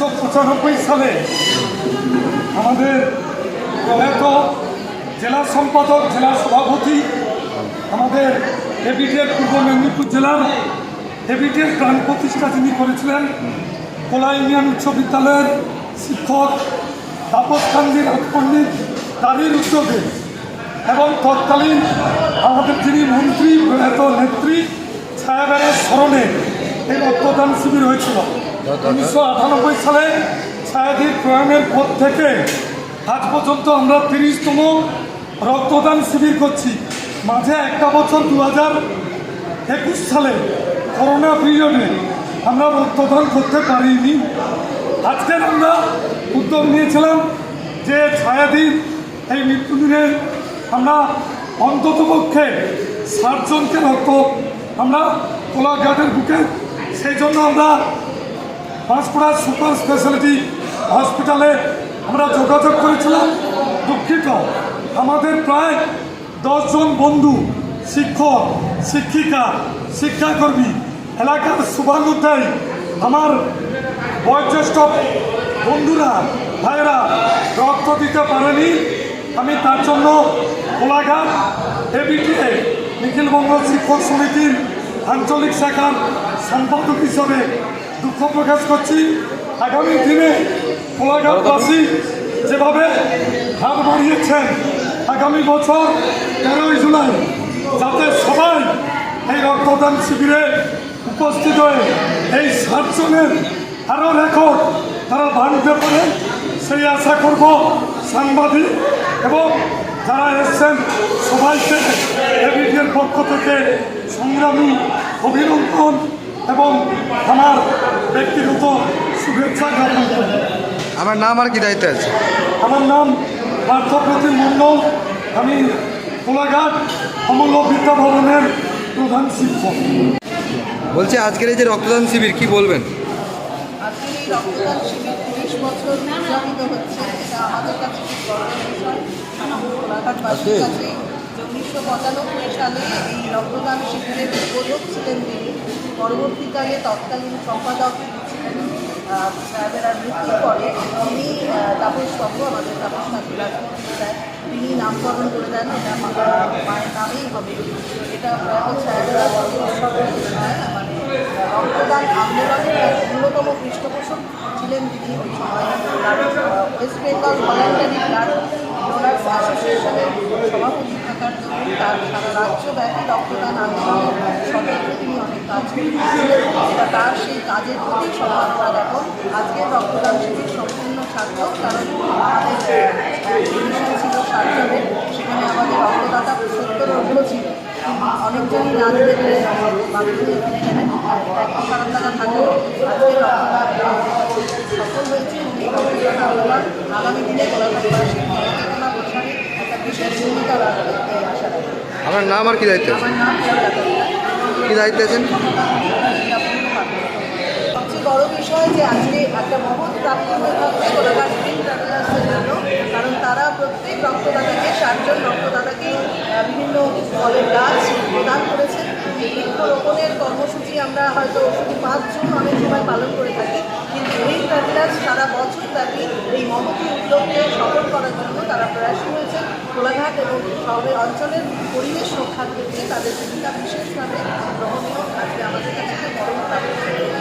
উনিশশো পঁচানব্বই সালে আমাদের প্রয়াত জেলা সম্পাদক, জেলা সভাপতি, আমাদের হেবিটের পূর্ব মেদিনীপুর জেলার হেবিটের প্রাণ প্রতিষ্ঠা যিনি করেছিলেন, কোলা ইউনিয়ন উচ্চ বিদ্যালয়ের শিক্ষক, তাপস কান্দি রাজপণ্ডিত তারই উদ্যোগে এবং তৎকালীন আমাদের যিনি মন্ত্রী, প্রয়াত নেত্রী ছায়াবেড়ের স্মরণে এই রক্তদান শিবির হয়েছিল। উনিশশো আটানব্বই সালে ছায়াদির প্রয়াণের পর থেকে আজ পর্যন্ত আমরা তিরিশতম রক্তদান শিবির করছি। মাঝে একটা বছর দু হাজার একুশ সালে করোনা পিরিয়ডে আমরা রক্তদান করতে পারিনি। আজকের আমরা উদ্যোগ নিয়েছিলাম যে ছায়াদিন এই মৃত্যুদিনে আমরা অন্ততপক্ষে ষাটজনকে রক্ত আমরা কোলাঘাটের বুকে, সেই জন্য আমরা পাঁশকুড়া সুপার স্পেশালিটি হসপিটালে আমরা যোগাযোগ করেছিলাম। দুঃখিত। আমাদের প্রায় দশজন বন্ধু, শিক্ষক, শিক্ষিকা, শিক্ষাকর্মী, এলাকার শুভানুধ্যায়ী, আমার বয়োজ্যেষ্ঠ বন্ধুরা, ভাইয়েরা রক্ত দিতে পারেনি। আমি তার জন্য কোলাঘাট এবিটিএ নিখিলবঙ্গ শিক্ষক সমিতির আঞ্চলিক শাখার সম্পাদক হিসাবে দুঃখ প্রকাশ করছি। আগামী দিনে কোলাঘাটবাসী যেভাবে হাত বাড়িয়েছেন, আগামী বছর তেরোই জুলাই যাতে সবাই এই রক্তদান শিবিরে উপস্থিত হয়ে এই সাতজনের আরও রেকর্ড তারা ভাঙতে পারে সেই আশা করব সাংবাদিক এবং যারা এসছেন সবাইকে এবিটির পক্ষ থেকে সংগ্রামী অভিনন্দন। এবং আমার ব্যক্তিগত শুভেচ্ছা জ্ঞাপন করি আমার নাম আর কি দায়িত্ব আছে? আমার নাম পার্থপ্রতিম মণ্ডল আমি কোলাঘাট অমূল্য বিদ্যা ভবনের প্রধান শিক্ষক। বলছি আজকের এই যে রক্তদান শিবির কি বলবেন? আজকে এই রক্তদান শিবির তিরিশ বছর উদযাপিত হচ্ছে। এটা আমাদের কাছে খুব গর্বের বিষয়। কোলাঘাটবাসীর কাছে উনিশশো পঁচানব্বই সালে এই রক্তদান শিবিরের উদ্বোধক ছিলেন তিনি। পরবর্তীকালে তৎকালীন সম্পাদক আহ, মৃত্যুর পরে তিনি আহ, তাপস বাবু আমাদের তাপস রাজমন্ত্রী স্যার তিনি নামকরণ করে দেন। এটা মায়ের নামেই হবে। এটা প্রয়াত সাহেবের নয় মানে রক্তদান আন্দোলনের অন্যতম সভাপতি থাকার জন্য তার সারা রাজ্যব্যাপী রক্তদান আন্দোলনের সতর্কে তিনি অনেক কাজ তার সেই কাজের প্রতি সম্মাননা জ্ঞাপন আজকের রক্তদান শিবির সম্পূর্ণ সার্থক কারণ ছিল সেখানে আমাদের রক্তদাতা সত্তর অগ্র ছিল অনেকজনই না দিতে খারাপ লাগা থাকলেও আজকে রক্তদান সফল হয়েছে আন্দোলন আগামী দিনে একটা এই আমার নাম আর কি দায়িত্ব? কি দায়িত্ব আছেন? সবচেয়ে বড় বিষয় যে আজকে একটা মহৎ প্রাপ্তি হয়ে থাকছে গোলাঘাট গ্রিন ট্রাভেলার্সের জন্য কারণ তারা প্রত্যেক রক্তদাতাকে ষাটজন রক্তদাতাকে বিভিন্ন ফলের গাছ প্রদান করেছেন। এই বৃক্ষরোপণের কর্মসূচি আমরা হয়তো শুধু পাঁচ জুন অনেক সময় পালন করে থাকি কিন্তু গ্রিন ট্রাভেলার্স সারা বছর ব্যাপী এই মহতী উদ্যোগকে সফল করার জন্য তারা প্রয়াসী হয়েছেন কোলাঘাট এবং শহরের অঞ্চলের পরিবেশ রক্ষার ক্ষেত্রে তাদের ভূমিকা বিশেষভাবে গ্রহণীয়। আজকে আমাদের কাছে একটা বড়